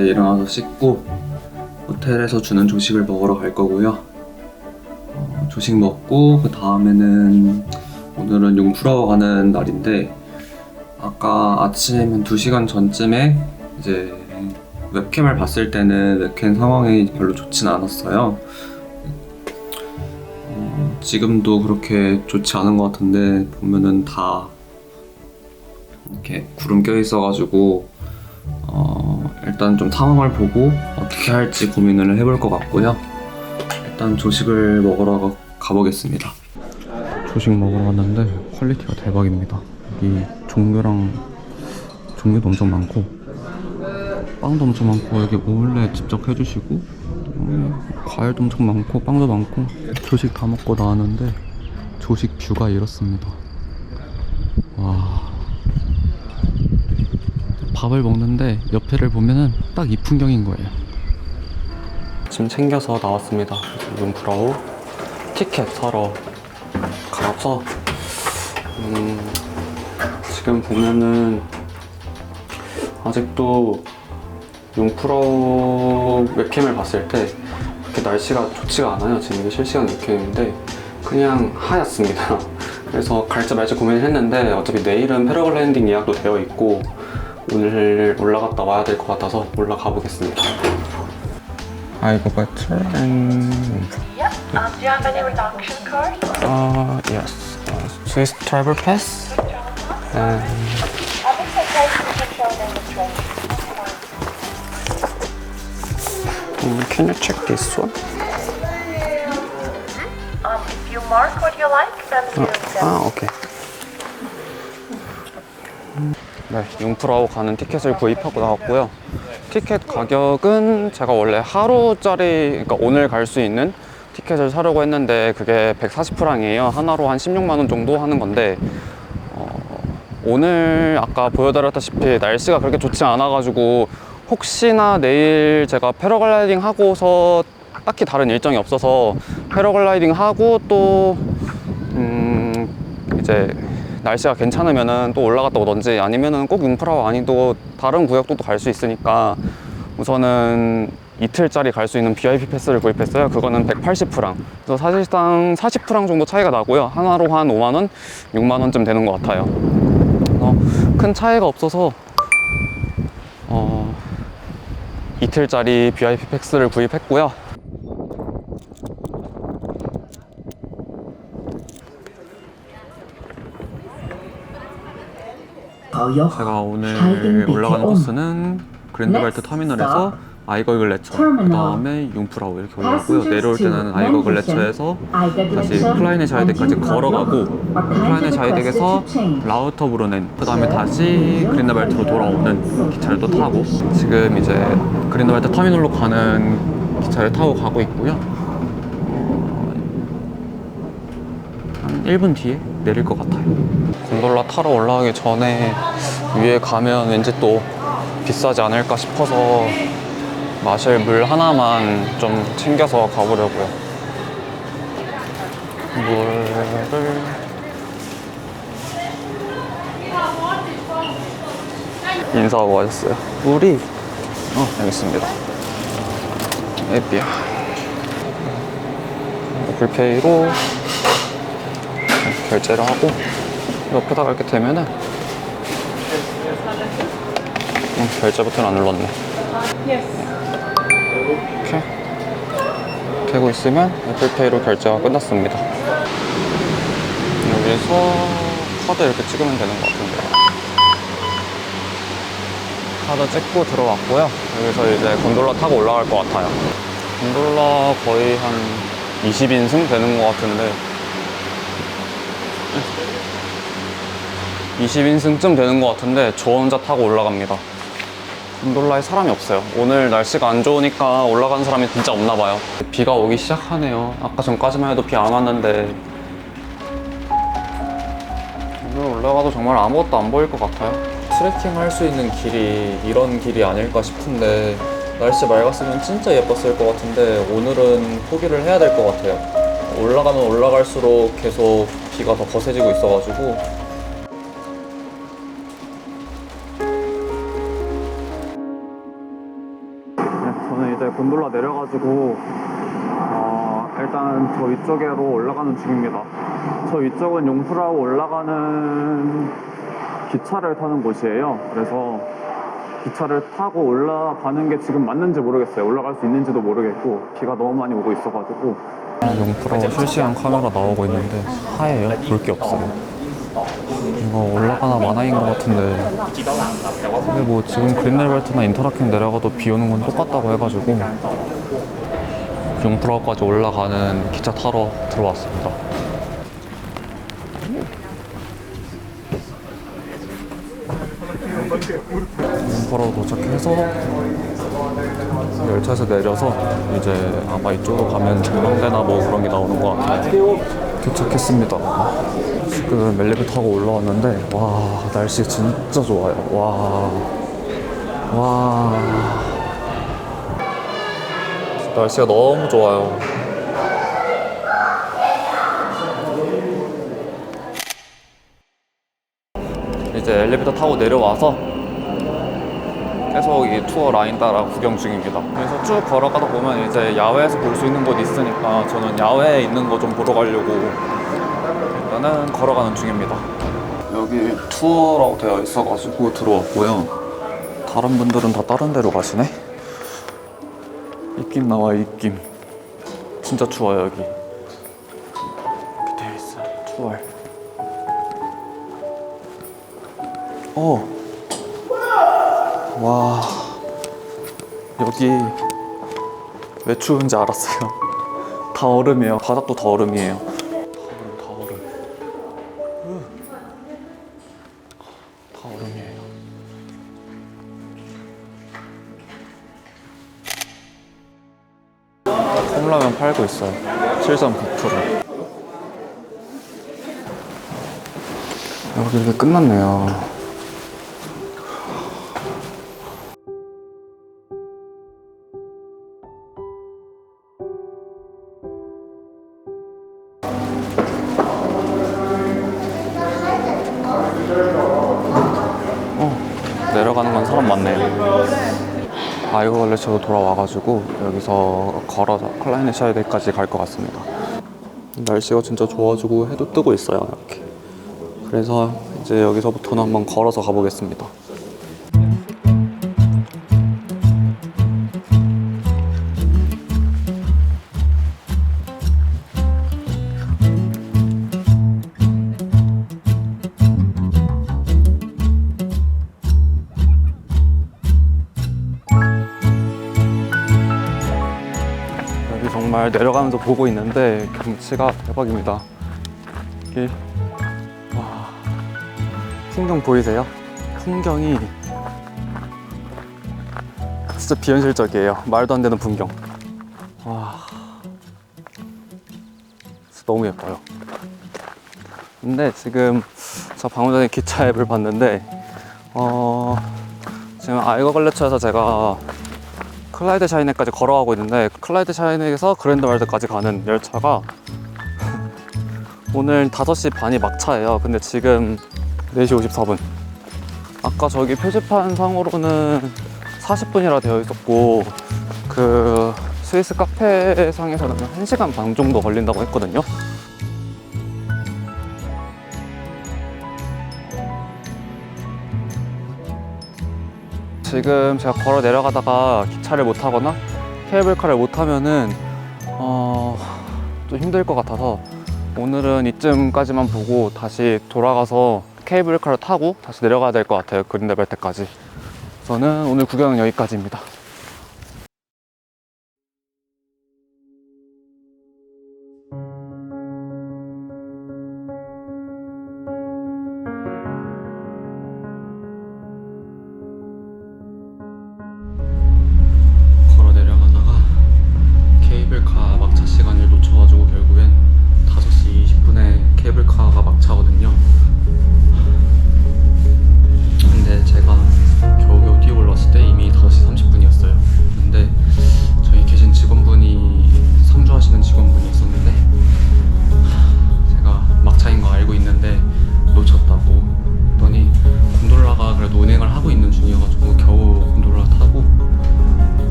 이제 일어나서 씻고 호텔에서 주는 조식을 먹으러 갈 거고요. 어, 조식 먹고 그 다음에는 오늘은 융프라워 가는 날인데 아까 아침 한 2시간 전쯤에 이제 웹캠을 봤을 때는 웹캠 상황이 별로 좋진 않았어요. 어, 지금도 그렇게 좋지 않은 것 같은데 보면은 다 이렇게 구름 껴 있어가지고 어, 일단 좀 상황을 보고 어떻게 할지 고민을 해볼 것 같고요. 일단 조식을 먹으러 가- 가보겠습니다. 조식 먹으러 왔는데 퀄리티가 대박입니다. 여기 종류랑 종류도 엄청 많고 빵도 엄청 많고 여기 몰래 직접 해주시고 음, 과일도 엄청 많고 빵도 많고 조식 다 먹고 나왔는데 조식 뷰가 이렇습니다. 와 밥을 먹는데 옆에를 보면은 딱 이 풍경인 거예요. 지금 챙겨서 나왔습니다. 룸프라우 티켓 사러 가서 음, 지금 보면은 아직도 융프라우 웹캠을 봤을 때 그렇게 날씨가 좋지가 않아요. 지금 이게 실시간 웹캠인데 그냥 하얗습니다. 그래서 갈지 말지 고민을 했는데 어차피 내일은 패러글라이딩 예약도 되어 있고 오늘 올라갔다 와야 될 것 같아서 올라가 보겠습니다. 아이고 버터 and Yep. Um, do you have any reduction card? uh yes uh, Swiss travel pass and I think the price you can um, you check this one? Um, if you mark what you like, then you can. 아, 오케이. 네, 융프라우 가는 티켓을 구입하고 나왔고요. 티켓 가격은 제가 원래 하루짜리, 그러니까 오늘 갈 수 있는 티켓을 사려고 했는데 그게 140프랑이에요. 하나로 한 16만 원 정도 하는 건데 어, 오늘 아까 보여드렸다시피 날씨가 그렇게 좋지 않아가지고 혹시나 내일 제가 패러글라이딩 하고서 딱히 다른 일정이 없어서 패러글라이딩 하고 또 음, 이제 날씨가 괜찮으면은 또 올라갔다 오던지 아니면은 꼭 융프라와 아니도 다른 구역도 또갈수 있으니까 우선은 이틀짜리 갈 수 있는 VIP 패스를 구입했어요. 그거는 180프랑. 그래서 사실상 40프랑 정도 차이가 나고요. 하나로 한 5만 원, 6만 원쯤 되는 것 같아요. 어, 큰 차이가 없어서 어, 이틀짜리 VIP 패스를 구입했고요. 제가 오늘 올라가는 코스는 그랜드발트 터미널에서 아이거 글래처, 그 다음에 융프라우 이렇게 올라가고요. 내려올 때는 아이거 글래처에서 다시 플라이네 자이덱까지 걸어가고 플라이네 자이덱에서 라우터브로넨, 그 다음에 다시 그린더발트로 돌아오는 기차를 또 타고 지금 이제 그린더발트 터미널로 가는 기차를 타고 가고 있고요. 어, 한 1분 뒤에 내릴 것 같아요. 곤돌라 타러 올라가기 전에 위에 가면 왠지 또 비싸지 않을까 싶어서 마실 물 하나만 좀 챙겨서 가보려고요. 물을 인사하고 가셨어요. 물이 어 여기 있습니다. 에비야. 애플페이로 결제를 하고 옆에다가 이렇게 대면은 음, 결제 버튼 안 눌렀네. 이렇게 되고 있으면 애플페이로 결제가 끝났습니다. 여기서 카드 이렇게 찍으면 되는 것 같은데. 카드 찍고 들어왔고요. 여기서 이제 곤돌라 타고 올라갈 것 같아요. 곤돌라 거의 한 20인승 되는 것 같은데 20인승쯤 되는 것 같은데 저 혼자 타고 올라갑니다. 곤돌라에 사람이 없어요. 오늘 날씨가 안 좋으니까 올라가는 사람이 진짜 없나 봐요. 비가 오기 시작하네요. 아까 전까지만 해도 비 안 왔는데 오늘 올라가도 정말 아무것도 안 보일 것 같아요. 트레킹 할 수 있는 길이 이런 길이 아닐까 싶은데 날씨 맑았으면 진짜 예뻤을 것 같은데 오늘은 포기를 해야 될 것 같아요. 올라가면 올라갈수록 계속 비가 더 거세지고 있어가지고 있어가지고 어, 일단 저 위쪽으로 올라가는 중입니다. 저 위쪽은 용프라고 올라가는 기차를 타는 곳이에요. 그래서 기차를 타고 올라가는 게 지금 맞는지 모르겠어요. 올라갈 수 있는지도 모르겠고 비가 너무 많이 오고 있어가지고 용프라고 실시간 카메라 나오고 있는데 하얘요. 볼 게 없어요. 이거 올라가나 마나인 것 같은데 근데 뭐 지금 그린넬벨트나 인터라켄 내려가도 비 오는 건 똑같다고 해가지고 용프라우까지 올라가는 기차 타러 들어왔습니다. 용프라우 도착해서 열차에서 내려서 이제 아마 이쪽으로 가면 전망대나 뭐 그런 게 나오는 것 같아요. 도착했습니다. 지금 엘리베이터 타고 올라왔는데 와 날씨 진짜 좋아요. 와. 와. 날씨가 너무 좋아요. 이제 엘리베이터 타고 내려와서 계속 이 투어 라인 따라 구경 중입니다. 그래서 쭉 걸어가다 보면 이제 야외에서 볼 수 있는 곳 있으니까 저는 야외에 있는 거 좀 보러 가려고 일단은 걸어가는 중입니다. 여기 투어라고 되어 있어가지고 들어왔고요. 다른 분들은 다 다른 데로 가시네. 입김 나와 입김. 진짜 추워요 여기. 이렇게 있어요. 투어. 어. 와. 여기 왜 추운지 알았어요. 다 얼음이에요. 바닥도 다 얼음이에요. 팔고 있어요. 7.9%. 여기 이렇게 끝났네요. 걸레차도 돌아와가지고 여기서 걸어서 클라이네 샤이드까지 갈 것 같습니다. 날씨가 진짜 좋아지고 해도 뜨고 있어요 이렇게. 그래서 이제 여기서부터는 한번 걸어서 가보겠습니다. 정말 내려가면서 보고 있는데 경치가 대박입니다. 여기 와 풍경 보이세요? 풍경이 진짜 비현실적이에요. 말도 안 되는 풍경. 와 너무 예뻐요. 근데 지금 저 방금 전에 기차 앱을 봤는데 어 지금 아이거 걸레차에서 제가 클라이드 샤이네까지 걸어가고 있는데 클라이드 샤이네에서 그랜드월드까지 가는 열차가 오늘 5시 반이 막차예요. 근데 지금 4시 54분. 아까 저기 표지판 상으로는 40분이라 되어 있었고 그 스위스 카페 상에서는 1시간 반 정도 걸린다고 했거든요. 지금 제가 걸어 내려가다가 기차를 못 타거나 케이블카를 못 타면은 어, 좀 힘들 것 같아서 오늘은 이쯤까지만 보고 다시 돌아가서 케이블카를 타고 다시 내려가야 될 것 같아요. 그린데벨트까지. 저는 오늘 구경은 여기까지입니다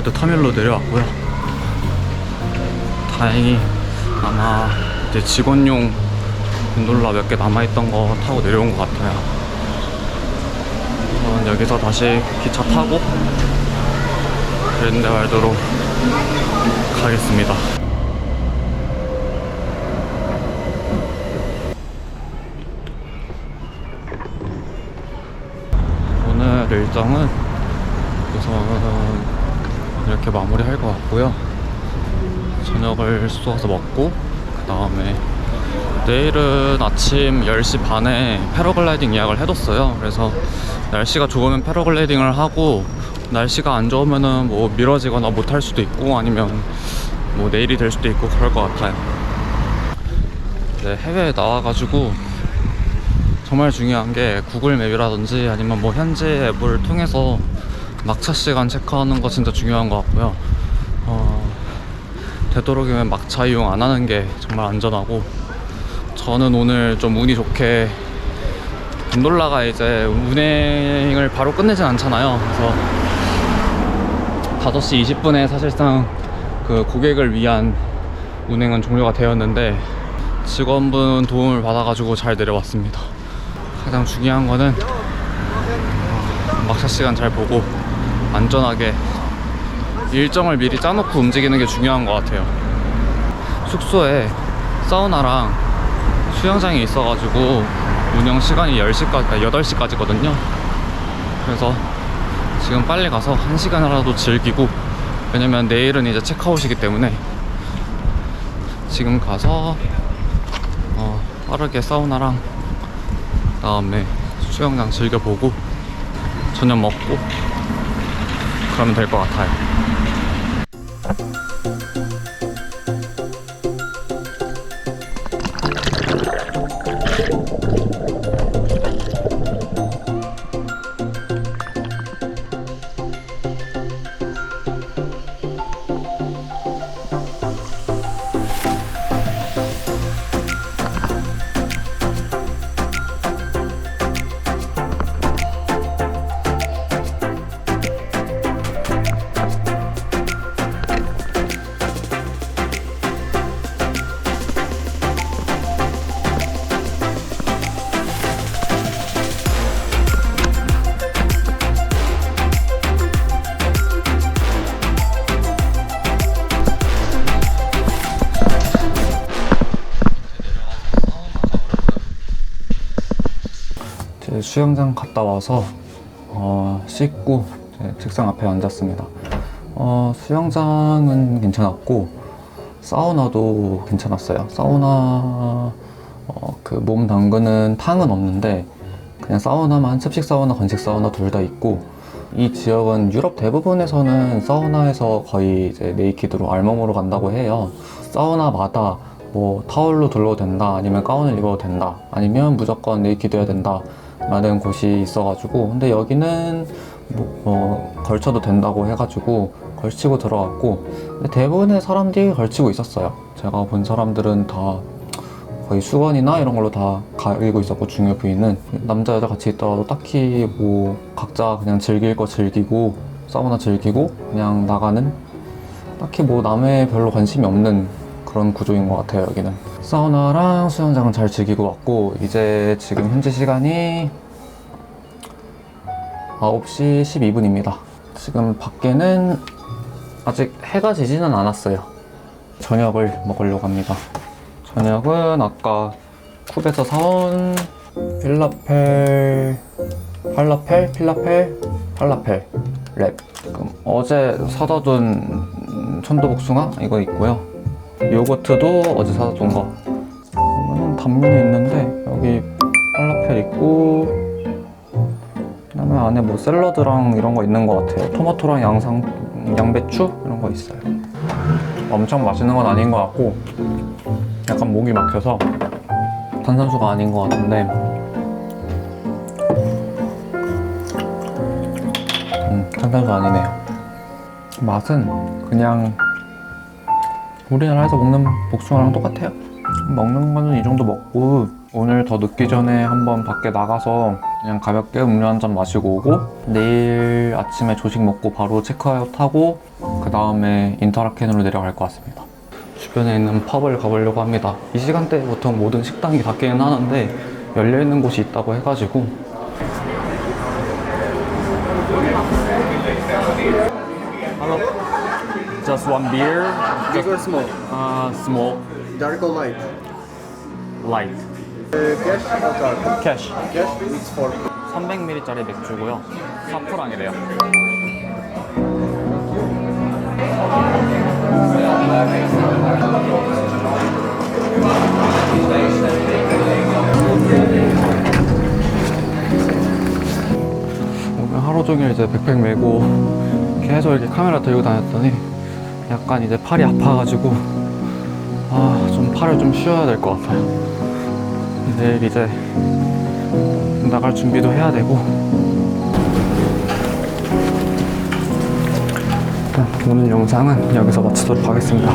린델왈드 터밀로 내려왔고요. 다행히 아마 이제 직원용 곤돌라 몇 개 남아있던 거 타고 내려온 것 같아요. 저는 여기서 다시 기차 타고 린델왈드로 가겠습니다. 오늘 일정은 우선 이렇게 마무리할 것 같고요. 저녁을 가서 먹고 그 다음에 내일은 아침 10시 반에 패러글라이딩 예약을 해뒀어요. 그래서 날씨가 좋으면 패러글라이딩을 하고 날씨가 안 좋으면은 뭐 미뤄지거나 못할 수도 있고 아니면 뭐 내일이 될 수도 있고 그럴 것 같아요. 네, 해외에 나와가지고 정말 중요한 게 구글 맵이라든지 아니면 뭐 현지 앱을 통해서 막차 시간 체크하는 거 진짜 중요한 것 같고요. 어, 되도록이면 막차 이용 안 하는 게 정말 안전하고 저는 오늘 좀 운이 좋게 곤돌라가 이제 운행을 바로 끝내진 않잖아요. 그래서 5시 20분에 사실상 그 고객을 위한 운행은 종료가 되었는데 직원분 도움을 받아가지고 잘 내려왔습니다. 가장 중요한 거는 막차 시간 잘 보고 안전하게 일정을 미리 짜놓고 움직이는 게 중요한 것 같아요. 숙소에 사우나랑 수영장이 있어가지고 운영 시간이 10시까지, 8시까지거든요. 그래서 지금 빨리 가서 1시간이라도 즐기고 왜냐면 내일은 이제 체크아웃이기 때문에 지금 가서 어, 빠르게 사우나랑 그다음에 수영장 즐겨보고 저녁 먹고 그러면 될 것 같아요. 수영장 갔다 와서 어, 씻고 이제 책상 앞에 앉았습니다. 어, 수영장은 괜찮았고 사우나도 괜찮았어요. 사우나 어, 그몸 담그는 탕은 없는데 그냥 사우나만 습식 사우나, 건식 사우나 둘 다 있고 이 지역은 유럽 대부분에서는 사우나에서 거의 이제 네이키드로 알몸으로 간다고 해요. 사우나마다 뭐 타월로 둘러도 된다, 아니면 가운을 입어도 된다, 아니면 무조건 네이키드 해야 된다. 라는 곳이 있어가지고 근데 여기는 뭐, 뭐 걸쳐도 된다고 해가지고 걸치고 들어갔고 대부분의 사람들이 걸치고 있었어요. 제가 본 사람들은 다 거의 수건이나 이런 걸로 다 가리고 있었고 중요 부위는. 남자 여자 같이 있더라도 딱히 뭐 각자 그냥 즐길 거 즐기고 사우나 즐기고 그냥 나가는 딱히 뭐 남의 별로 관심이 없는 그런 구조인 것 같아요 여기는. 사우나랑 수영장은 잘 즐기고 왔고 이제 지금 현재 시간이 9시 12분입니다. 지금 밖에는 아직 해가 지지는 않았어요. 저녁을 먹으려고 합니다. 저녁은 아까 쿱에서 사온 필라펠 팔라펠 필라펠 팔라펠 랩. 지금 어제 사다 둔 천도복숭아? 이거 있고요 요거트도 어제 사다 둔 거. 이거는 단면에 있는데 여기 팔라펠 있고 그다음에 안에 뭐 샐러드랑 이런 거 있는 것 같아요. 토마토랑 양상 양배추 이런 거 있어요. 엄청 맛있는 건 아닌 것 같고 약간 목이 막혀서 탄산수가 아닌 것 같은데 음, 탄산수 아니네요. 맛은 그냥 우리나라에서 먹는 복숭아랑 똑같아요. 먹는 거는 이 정도 먹고 오늘 더 늦기 전에 한번 밖에 나가서 그냥 가볍게 음료 한 잔 마시고 오고 내일 아침에 조식 먹고 바로 체크아웃 하고 그 다음에 인터라켄으로 내려갈 것 같습니다. 주변에 있는 펍을 가보려고 합니다. 이 시간대에 보통 모든 식당이 닫기는 하는데 열려 있는 곳이 있다고 해가지고 Just one beer, Big or small? uh, small, Dark or light? light, Uh, cash or card? cash. Cash, it's for 300ml짜리 맥주고요. 사프랑이래요. 오늘 하루 종일 이제 백팩 메고 계속 이렇게 카메라 들고 다녔더니 약간 이제 팔이 아파가지고 아 좀 팔을 좀 쉬어야 될 것 같아요. 내일 이제 나갈 준비도 해야 되고 일단 오늘 영상은 여기서 마치도록 하겠습니다